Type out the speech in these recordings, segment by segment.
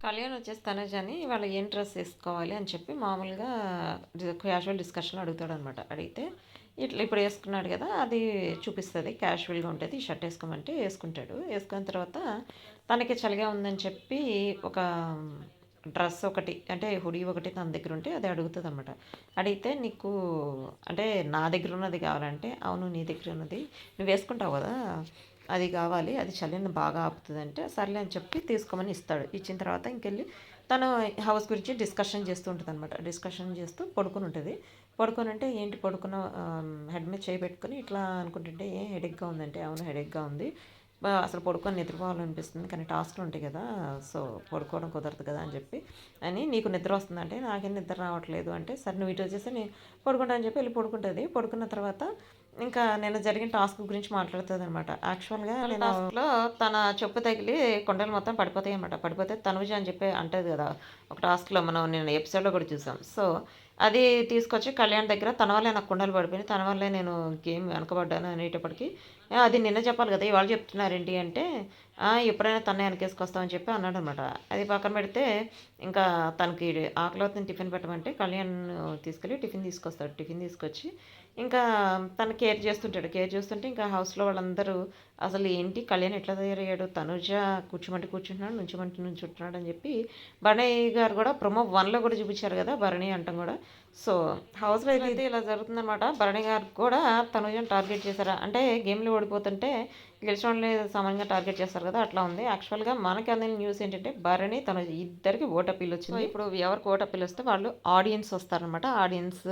కళ్యాణ్ వచ్చేసి తనుజ్ అని ఇవాళ ఏం డ్రెస్ వేసుకోవాలి అని చెప్పి మామూలుగా క్యాజువల్ డిస్కషన్ అడుగుతాడు అనమాట అడిగితే ఇట్లా ఇప్పుడు వేసుకున్నాడు కదా అది చూపిస్తుంది. క్యాజువల్గా ఉంటుంది ఈ షర్ట్ వేసుకోమంటే వేసుకుంటాడు. వేసుకున్న తర్వాత తనకి చలిగా ఉందని చెప్పి ఒక డ్రెస్ ఒకటి అంటే హుడీ ఒకటి తన దగ్గర ఉంటే అది అడుగుతుంది అనమాట అడిగితే నీకు అంటే నా దగ్గర ఉన్నది కావాలంటే అవును నీ దగ్గర ఉన్నది నువ్వు వేసుకుంటావు కదా అది కావాలి అది చలిని బాగా ఆపుతుందంటే సర్లే అని చెప్పి తీసుకోమని ఇస్తాడు. ఇచ్చిన తర్వాత ఇంకెళ్ళి తను హౌస్ గురించి డిస్కషన్ చేస్తూ ఉంటుంది అనమాట డిస్కషన్ చేస్తూ పడుకుని ఉంటుంది. పడుకొని అంటే ఏంటి పడుకున్న హెడ్ మీద చేయి పెట్టుకొని ఇట్లా అనుకుంటుంటే ఏం హెడేక్గా ఉందంటే అవును హెడేక్గా ఉంది. అసలు పడుకొని నిద్రపోవాలనిపిస్తుంది కానీ టాస్క్లు ఉంటాయి కదా సో పడుకోవడం కుదరదు కదా అని చెప్పి అని నీకు నిద్ర వస్తుందంటే నాకేం నిద్ర రావట్లేదు అంటే సరే నువ్వు ఇటు వచ్చేసి నేను పడుకుంటా అని చెప్పి వెళ్ళి పడుకుంటుంది. పడుకున్న తర్వాత ఇంకా నేను జరిగిన టాస్క్ గురించి మాట్లాడుతుంది అనమాట యాక్చువల్గా నేను టాస్క్లో తన చెప్పు తగిలి కొండలు మొత్తం పడిపోతాయి అనమాట పడిపోతే తనుజ అని చెప్పి అంటది కదా ఒక టాస్క్లో మనం నేను ఎపిసోడ్లో కూడా చూసాం. సో అది తీసుకొచ్చి కళ్యాణ్ దగ్గర తన వల్లే నాకు కుండలు పడిపోయింది తన వల్లే నేను గేమ్ వెనకబడ్డాను అనేటప్పటికి. అది నిన్న చెప్పాలి కదా ఇవాళ చెప్తున్నారు ఏంటి అంటే ఎప్పుడైనా తన్నే వెనకేసుకొస్తామని చెప్పి అన్నాడు అనమాట అది పక్కన పెడితే ఇంకా తనకి ఆకలి అవుతుంది టిఫిన్ పెట్టమంటే కళ్యాణ్ తీసుకెళ్ళి టిఫిన్ తీసుకొస్తాడు. టిఫిన్ తీసుకొచ్చి ఇంకా తను కేర్ చేస్తుంటాడు. కేర్ చేస్తుంటే ఇంకా హౌస్లో వాళ్ళందరూ అసలు ఏంటి కళ్యాణ్ ఎట్లా తయారయ్యాడు? తనుజ కూర్చోమంటే కూర్చుంటున్నాడు నుంచోమంటే నుంచుంటున్నాడు అని చెప్పి భరణి గారు కూడా ప్రొమో వన్లో కూడా చూపించారు కదా భరణి అంటాం కూడా. సో హౌస్లో అయితే ఇలా జరుగుతుందన్నమాట భరణి గారు కూడా తనుజను టార్గెట్ చేశారా? అంటే గేమ్లో ఓడిపోతుంటే గెలిచిన వాళ్ళని సామాన్యంగా టార్గెట్ చేస్తారు కదా అట్లా ఉంది. యాక్చువల్గా మనకి అందిన న్యూస్ ఏంటంటే భరణి తను ఇద్దరికి ఓట్ అప్పీల్ వచ్చింది ఇప్పుడు ఎవరికి ఓట్ అప్పీల్ వస్తే వాళ్ళు ఆడియన్స్ వస్తారనమాట ఆడియన్స్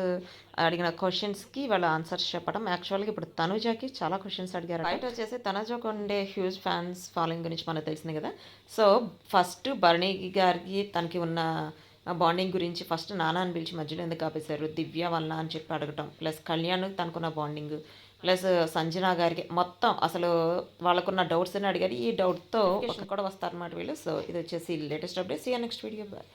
అడిగిన క్వశ్చన్స్కి వాళ్ళు ఆన్సర్స్ చెప్పడం. యాక్చువల్గా ఇప్పుడు తనుజాకి చాలా క్వశ్చన్స్ అడిగారు బయట వచ్చేసి తనుజాకు ఉండే హ్యూజ్ ఫ్యాన్స్ ఫాలోయింగ్ గురించి మనకు తెలిసింది కదా. సో ఫస్ట్ భరణి గారికి తనకి ఉన్న బాండింగ్ గురించి ఫస్ట్ నాన్న అని పిలిచి మధ్యలో ఎందుకు ఆపేశారు? దివ్య వల్ల అని చెప్పి అడగటం. ప్లస్ కళ్యాణ్ తనకున్న బాండింగ్. ప్లస్ సంజన గారికి మొత్తం అసలు వాళ్ళకున్న డౌట్స్ అని అడిగారు. ఈ డౌట్తో కూడా వస్తారన్నమాట వీళ్ళు. సో ఇది వచ్చేసి latest update see next video bye